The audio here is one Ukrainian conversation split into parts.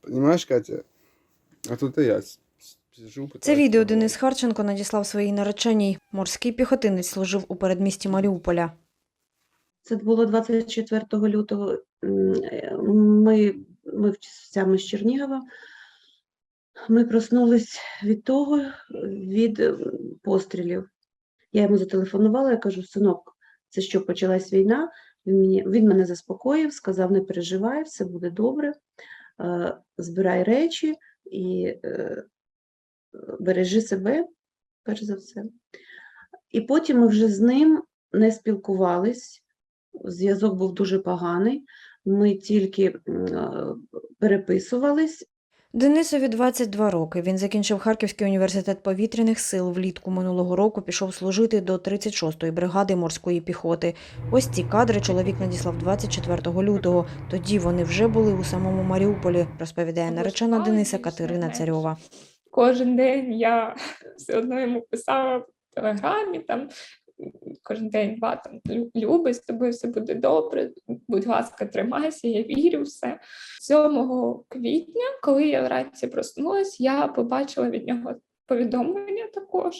Понимаешь, Катя? А тут и я сижу, пытаюсь... Це відео. Денис Харченко надіслав своїй нареченій. Морський піхотинець служив у передмісті Маріуполя. Це було 24 лютого. Ми, ми вся з Чернігова. Ми проснулись від того, від пострілів. Я йому зателефонувала, я кажу, синок, це що, почалась війна? Він, мені, він мене заспокоїв, сказав, не переживай, все буде добре, збирай речі і е, бережи себе, перш за все. І потім ми вже з ним не спілкувались, зв'язок був дуже поганий. Ми тільки е, переписувались. Денисові 22 роки. Він закінчив Харківський університет повітряних сил. Влітку минулого року пішов служити до 36-ї бригади морської піхоти. Ось ці кадри чоловік надіслав 24 лютого. Тоді вони вже були у самому Маріуполі, розповідає наречена Дениса Катерина Царьова. кожен день я все одно йому писала в телеграмі, там кожен день два там «Лю- Люби, з тобою все буде добре. Будь ласка, тримайся, я вірю в все. 7 квітня, коли я вранці проснулась, я побачила від нього повідомлення також,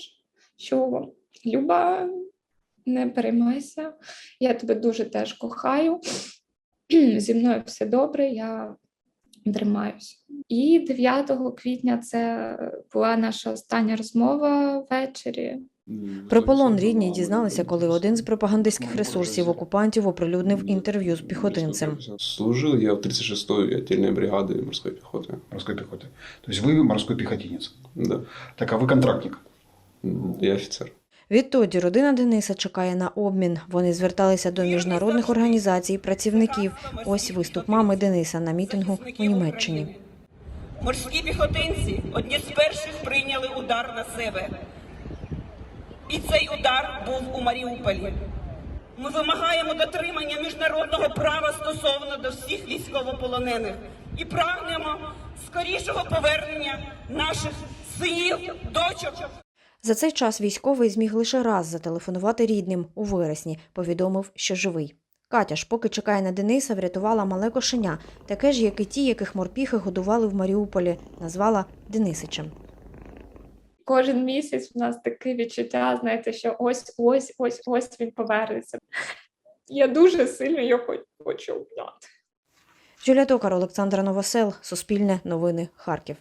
що Люба, не переймайся, я тебе дуже теж кохаю. Зі мною все добре, я тримаюся. І 9 квітня це була наша остання розмова ввечері. Про полон рідні дізналися, коли один з пропагандистських ресурсів окупантів оприлюднив інтерв'ю з піхотинцем. Служил я в 36-й отдельной бригады морской пехоты. морской пехоты. То есть вы морской пехотинец. Да. Так, а вы контрактник. М, Я офицер. Відтоді родина Дениса чекає на обмін. Вони зверталися до міжнародних організацій, працівників. Ось виступ мами Дениса на мітингу у Німеччині. Морські піхотинці одні з перших прийняли удар на себе. І цей удар був у Маріуполі. Ми вимагаємо дотримання міжнародного права стосовно до всіх військовополонених і прагнемо скорішого повернення наших синів, дочок. За цей час військовий зміг лише раз зателефонувати рідним у вересні, повідомив, що живий. Катя ж, поки чекає на Дениса, врятувала мале кошеня, таке ж, як і ті, яких морпіхи годували в Маріуполі, назвала Денисичем. Кожен місяць у нас таке відчуття, знаєте, що ось ось ось ось він повернеться. Я дуже сильно його хочу обняти. Юлія Токар, Олександра Новосел, Суспільне новини, Харків.